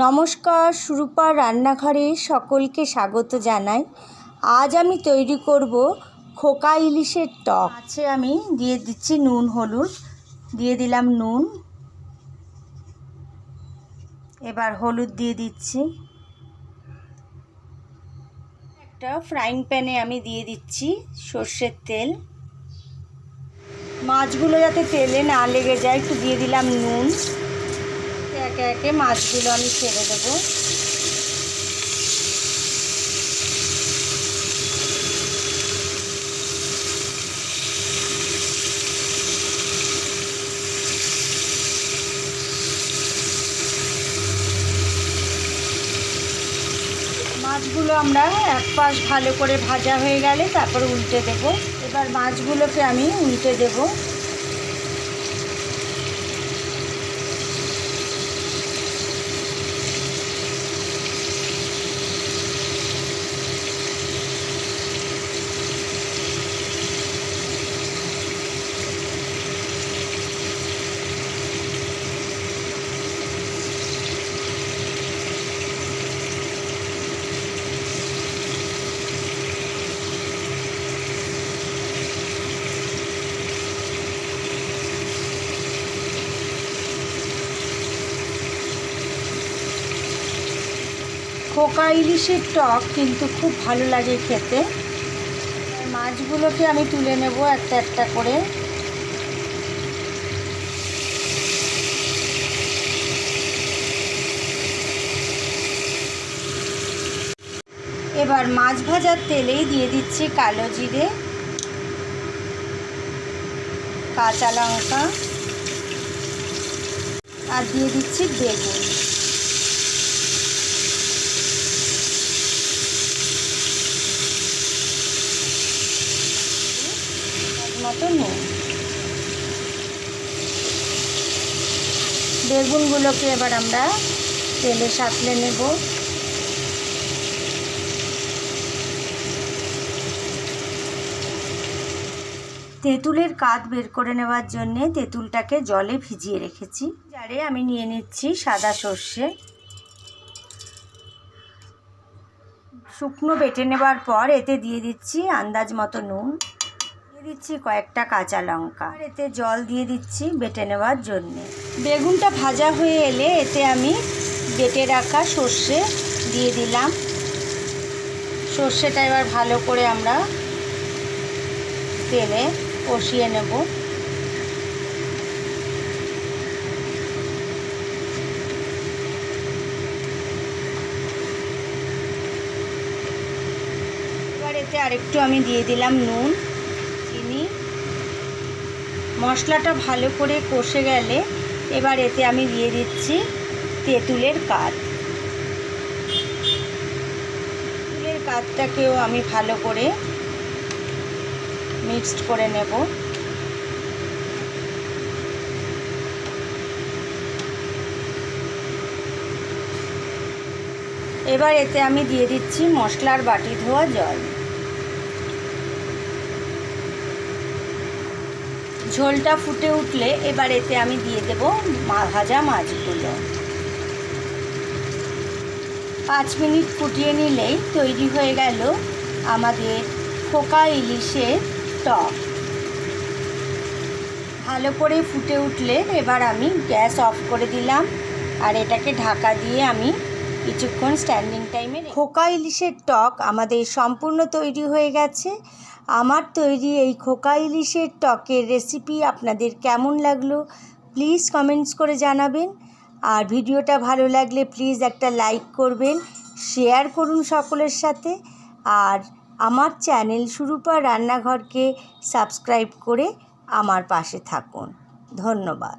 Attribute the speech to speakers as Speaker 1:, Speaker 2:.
Speaker 1: নমস্কার, সুরূপা রান্নাঘরে সকলকে স্বাগত জানাই। আজ আমি তৈরি করব খোকা ইলিশের টক। আছে আমি দিয়ে দিচ্ছি নুন, হলুদ। দিয়ে দিলাম নুন। এবার হলুদ দিয়ে দিচ্ছি। একটা ফ্রাইং প্যানে আমি দিয়ে দিচ্ছি সর্ষের তেল। মাছগুলো যাতে তেলে না লেগে যায়, একটু দিয়ে দিলাম নুন। একে একে মাছগুলো আমি ছেড়ে দেবো। মাছগুলো আমরা এক পাশ ভালো করে ভাজা হয়ে গেলে তারপর উল্টে দেব। এবার মাছগুলোকে আমি উল্টে দেবো। খোকা ইলিশের টক কিন্তু খুব ভালো লাগে খেতে। মাছগুলোকে আমি তুলে নেব একটা একটা করে। এবার মাছ ভাজার তেলেই দিয়ে দিচ্ছি কালো জিরে, কাঁচা লঙ্কা, আর দিয়ে দিচ্ছি বেগুন। মতো নুন বেগুনগুলোকে এবার আমরা তেলে সাঁতলে নেব। তেঁতুলের কাঠ বের করে নেওয়ার জন্যে তেঁতুলটাকে জলে ভিজিয়ে রেখেছি। যারে আমি নিয়ে নিচ্ছি সাদা সর্ষে। শুকনো বেটে নেবার পর এতে দিয়ে দিচ্ছি আন্দাজ মতো নুন। দিচ্ছি কয়েকটা কাঁচা লঙ্কা। আর এতে জল দিয়ে দিচ্ছি বেটে নেওয়ার জন্যে। বেগুনটা ভাজা হয়ে এলে এতে আমি বেটে রাখা সর্ষে দিয়ে দিলাম। সর্ষেটা এবার ভালো করে আমরা তেলে কষিয়ে নেব। এবার এতে আরেকটু আমি দিয়ে দিলাম নুন। মশলাটা ভালো করে কষে গেলে এবার এতে আমি দিয়ে দিচ্ছি তেঁতুলের কাঠ তেঁতুলের কাঠটাকেও আমি ভালো করে মিক্সড করে নেব। এবার এতে আমি দিয়ে দিচ্ছি মশলার বাটি ধোয়া জল। ঝোলটা ফুটে উঠলে এবার এতে আমি দিয়ে দেব ভাজা মাছগুলো। পাঁচ মিনিট ফুটিয়ে নিলেই তৈরি হয়ে গেল আমাদের খোকা ইলিশের টক। ভালো করে ফুটে উঠলে এবার আমি গ্যাস অফ করে দিলাম আর এটাকে ঢাকা দিয়ে আমি কিছুক্ষণ স্ট্যান্ডিং টাইমে খোকা ইলিশের টক আমাদের সম্পূর্ণ তৈরি হয়ে গেছে। আমার তৈরি এই খোকা ইলিশের টকের রেসিপি আপনাদের কেমন লাগল? প্লিজ কমেন্টস করে জানাবেন। আর ভিডিওটা ভালো লাগলে প্লিজ একটা লাইক করবেন শেয়ার করুন সকলের সাথে। আর আমার চ্যানেল সুরূপা রান্নাঘরকে সাবস্ক্রাইব করে আমার পাশে থাকুন। ধন্যবাদ।